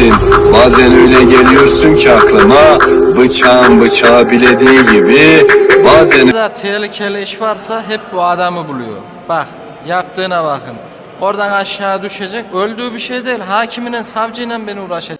misin? Bazen öyle geliyorsun ki aklıma Bıçağın bıçağı bilediği gibi Bazen Ne kadar tehlikeli iş varsa hep bu adamı buluyor. Bak yaptığına bakın. Oradan aşağı düşecek. Öldüğü bir şey değil. Hakiminin savcıyla beni uğraşacak.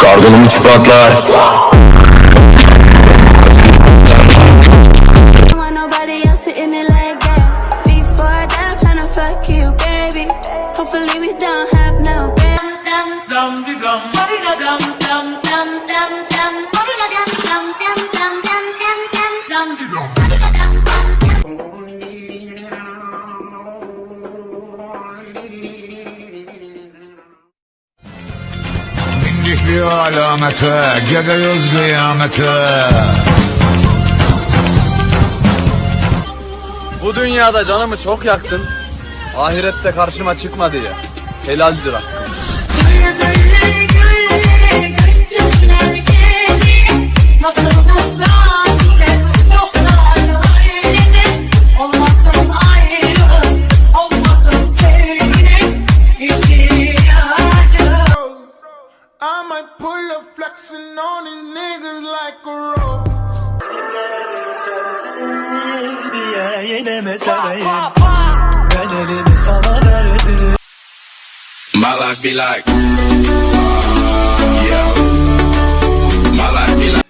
Kardonum üç patlar Dum-dum-dum Mindikli alamete, geliyoruz kıyamete. Bu dünyada canımı çok yaktın. Ahirette karşıma çıkma diye. Helaldir hakkım. Nasıl Ben elimi sana verdim. My life be like. Yeah. My life be like.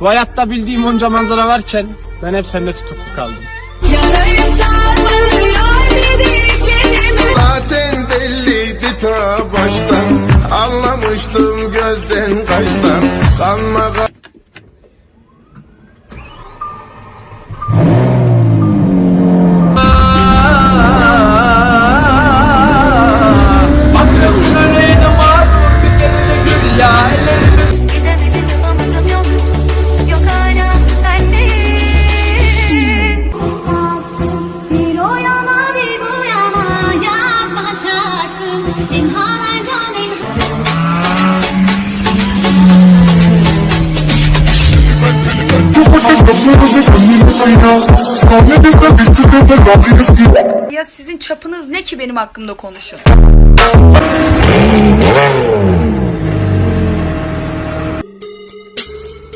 Bu hayatta bildiğim onca manzara varken ben hep sende tutuklu kaldım. Zaten belliydi ta baştan Anlamıştım gözden kaçtan. Kanma Ya sizin çapınız ne ki benim hakkımda konuşun?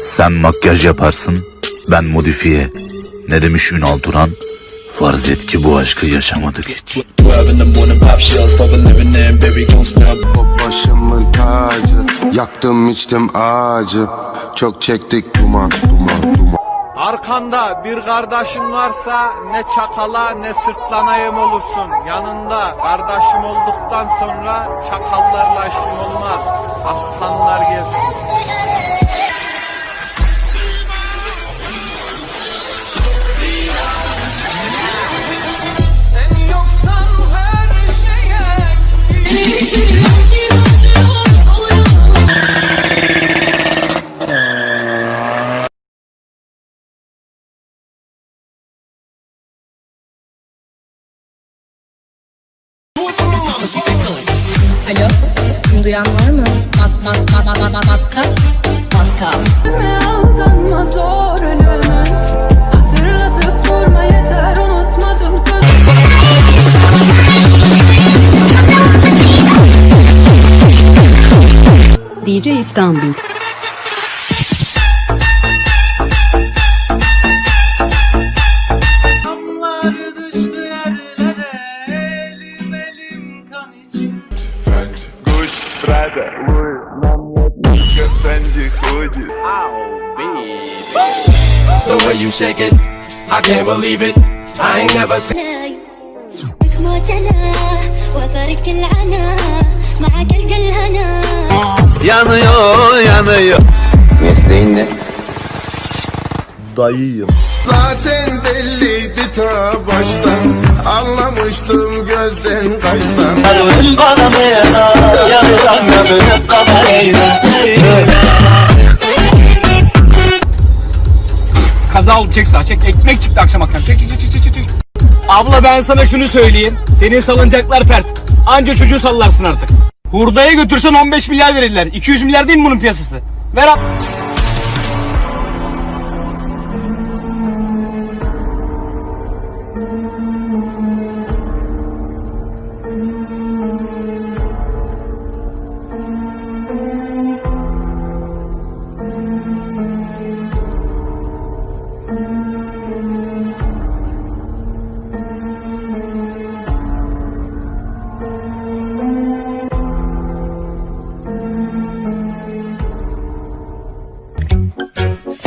Sen makyaj yaparsın ben modifiye. Ne demiş Ünal Duran? Farz et ki bu aşkı yaşamadık hiç. Başımın tacı Yaktım içtim ağacı Çok çektik duman duman duman Arkanda bir kardeşin varsa ne çakala ne sırtlanayım olursun. Yanında kardeşim olduktan sonra çakallarla işim olmaz. Aslanlar gelsin. Alo, duyan var mı? Mat mat mat mat mat mat kat. Mat kat. Aldanma zor ölümün. Hatırlatıp durma yeter unutmadım sözü. DJ İstanbul. The way you shake it I can't believe it I ain't never seen معتنى وفرك العنا معك الهنا Yanıyor yanıyor Mesleğin ne? Dayıyım Zaten belliydi ta baştan Anlamıştım gözden kaçtan Kaza olup çek sağa çek. Ekmek çıktı akşam akşam. Çek çek çek çek çek. çek. Abla ben sana şunu söyleyeyim. Senin salıncaklar pert. Anca çocuğu sallarsın artık. Hurdaya götürsen 15 milyar verirler. 200 milyar değil mi bunun piyasası? Ver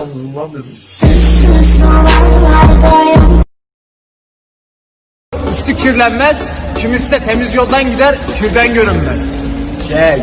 yalnızım lan dedim Üstü kirlenmez. Kimisi de temiz yoldan gider, kirden görünmez. Çek.